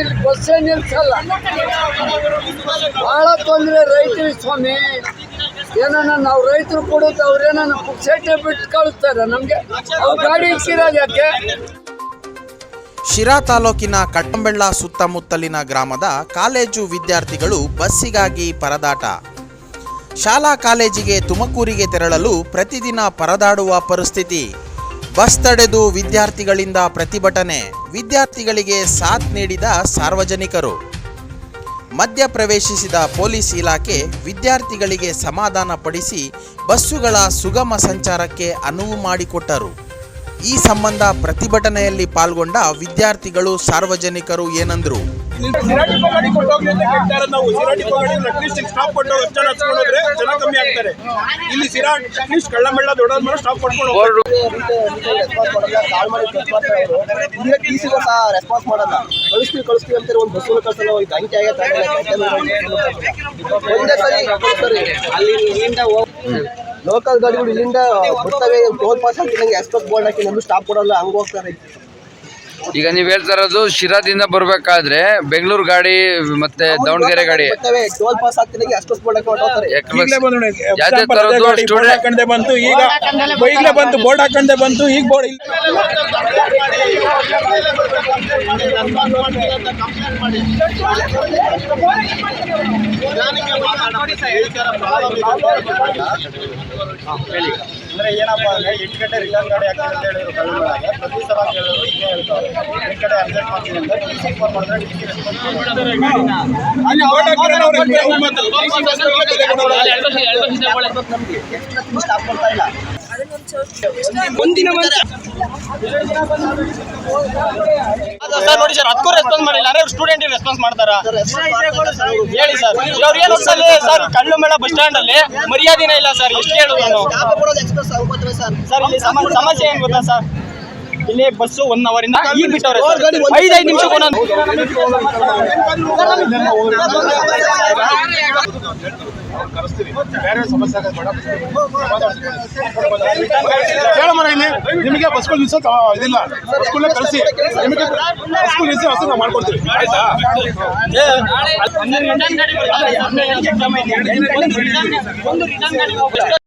ಇಲ್ಲಿ ಬಸ್ಸೇ ನಿಲ್ಸಲ್ಲ ಬಹಳ ತೊಂದರೆ ರೈತರಿಗೆ ಸ್ವಾಮಿ. ಏನನ್ನ ನಾವು ರೈತರು ಕೊಡುತ್ತೆ ಅವ್ರೇನ ಪುಕ್ಸೇಟೆ ಬಿಟ್ಟು ಕಳಿಸ್ತಾರೆ ನಮಗೆ. ಅವ್ರ ಗಾಡಿ ಇಕ್ಕಿರೋದು ಯಾಕೆ? ಶಿರಾ ತಾಲೂಕಿನ ಕಟ್ಟಂಬೆಳ್ಳ ಸುತ್ತಮುತ್ತಲಿನ ಗ್ರಾಮದ ಕಾಲೇಜು ವಿದ್ಯಾರ್ಥಿಗಳು ಬಸ್ಸಿಗಾಗಿ ಪರದಾಟ. ಶಾಲಾ ಕಾಲೇಜಿಗೆ ತುಮಕೂರಿಗೆ ತೆರಳಲು ಪ್ರತಿದಿನ ಪರದಾಡುವ ಪರಿಸ್ಥಿತಿ. ಬಸ್ ತಡೆದು ವಿದ್ಯಾರ್ಥಿಗಳಿಂದ ಪ್ರತಿಭಟನೆ. ವಿದ್ಯಾರ್ಥಿಗಳಿಗೆ ಸಾಥ್ ನೀಡಿದ ಸಾರ್ವಜನಿಕರು. ಮಧ್ಯ ಪ್ರವೇಶಿಸಿದ ಪೊಲೀಸ್ ಇಲಾಖೆ ವಿದ್ಯಾರ್ಥಿಗಳಿಗೆ ಸಮಾಧಾನ ಪಡಿಸಿ ಬಸ್ಸುಗಳ ಸುಗಮ ಸಂಚಾರಕ್ಕೆ ಅನುವು ಮಾಡಿಕೊಟ್ಟರು. ಈ ಸಂಬಂಧ ಪ್ರತಿಭಟನೆಯಲ್ಲಿ ಪಾಲ್ಗೊಂಡ ವಿದ್ಯಾರ್ಥಿಗಳು ಸಾರ್ವಜನಿಕರು ಏನಂದ್ರು? ಲೋಕಲ್ ಗಾಡಿಗಳು ಇಲ್ಲಿಂದ ಬರ್ತವೆ ಟೋಲ್ ಪಾಸ್ ಹಾಕಿದಂಗೆ ಎಷ್ಟೊತ್ತು ಬೋರ್ಡ್ ಹಾಕಿ ನಂದು ಸ್ಟಾಪ್ ಕೊಡಲ್ಲ ಹಂಗ ಹೋಗ್ತಾರೆ. ಈಗ ನೀವ್ ಹೇಳ್ತಾ ಇರೋದು ಶಿರಾದಿಂದ ಬರ್ಬೇಕಾದ್ರೆ ಬೆಂಗಳೂರು ಗಾಡಿ ಮತ್ತೆ ದಾವಣಗೆರೆ ಗಾಡಿ. ಬರ್ತವೆ ಟೋಲ್ ಪಾಸ್ ಎಷ್ಟೊತ್ತು ಬೋರ್ಡ್ ಹಾಕಿ ಹೊರಟೋಗ್ತಾರೆ. ಯಾವ್ದೇ ತರದ್ದು ಹಾಕೊಂಡೆ ಬಂತು ಈಗ ಬಂತು ಬೋರ್ಡ್ ಹಾಕೊಂಡೆ ಬಂತು ಈಗ ಬೋರ್ಡ್ ಇಲ್ಲ. ಅಂದ್ರೆ ಏನಪ್ಪ ಅಂದ್ರೆ ಎಂಟು ಗಂಟೆ ರಿಟರ್ನ್ ಗಾಡಿ ಅಂತ ಹೇಳಿದ್ರು ಪ್ರತಿ ಸಲ ಕೇಳಿದ್ರು ಹಿಂಗೆ ಹೇಳ್ತಾರೆ ಎಂಟು ಕಡೆ ಅರ್ಜೆಂಟ್ ಮಾಡ್ತೀನಿ ಅಂತ ಟಿ ಸಿ ಫೋನ್ ಮಾಡಿದ್ರೆ ಟಿ ಸಿ ಅಲ್ಲಿ ಬೋರ್ಡ್ ಹಾಕಿದ್ರೆ ಅವ್ರು ಇಬ್ರೇ ಹೋಗ್ಬೋದು. ಸ್ಟಾಪ್ ಕೊಡ್ತಾ ಇಲ್ಲ ಸರ್ ನೋಡಿ ಸರ್ ಅದಕ್ಕೂ ರೆಸ್ಪಾನ್ಸ್ ಮಾಡಿಲ್ಲ. ಅಂದ್ರೆ ಸ್ಟೂಡೆಂಟ್ ರೆಸ್ಪಾನ್ಸ್ ಮಾಡ್ತಾರ? ಹೇಳಿ ಸರ್. ಅವ್ರು ಏನು ಸರ್ ಕಣ್ಣು ಮೇಳ ಬಸ್ ಸ್ಟ್ಯಾಂಡ್ ಅಲ್ಲಿ ಮರ್ಯಾದಿನ ಇಲ್ಲ ಸರ್ ಎಷ್ಟು ಹೇಳುದು ನಾನು. ಸರ್, ಇಲ್ಲಿ ಸಮ- ಸಮಸ್ಯೆ ಏನ್ ಗೊತ್ತಾ ಸರ್? ಇಲ್ಲಿ ಬಸ್ಸು ಒನ್ ಅವರ್ ಇಂದ ಈಗ ಬಿಟ್ಟವ್ರೆ ಐದೈದು ನಿಮಿಷ ಸರ್ ಒಂದು- ಬೇರೆ ಇಲ್ಲಿ. ನಿಮಗೆ ಬಸ್ಗಳು ನಿಲ್ಸೋಕೆ ಇದಿಲ್ಲ. ಬಸ್ಗಳನ್ನ ಕಳಿಸಿ. ನಿಮಗೆ ಬಸ್ಗಳು ನಿಲ್ಸಿ ಹೊಸ ನಾವು ಮಾಡ್ಕೊಡ್ತೀವಿ. ಆಯ್ತಾ. ಒಂದು ರಿಟರ್ನ್ ಗಾಡಿ.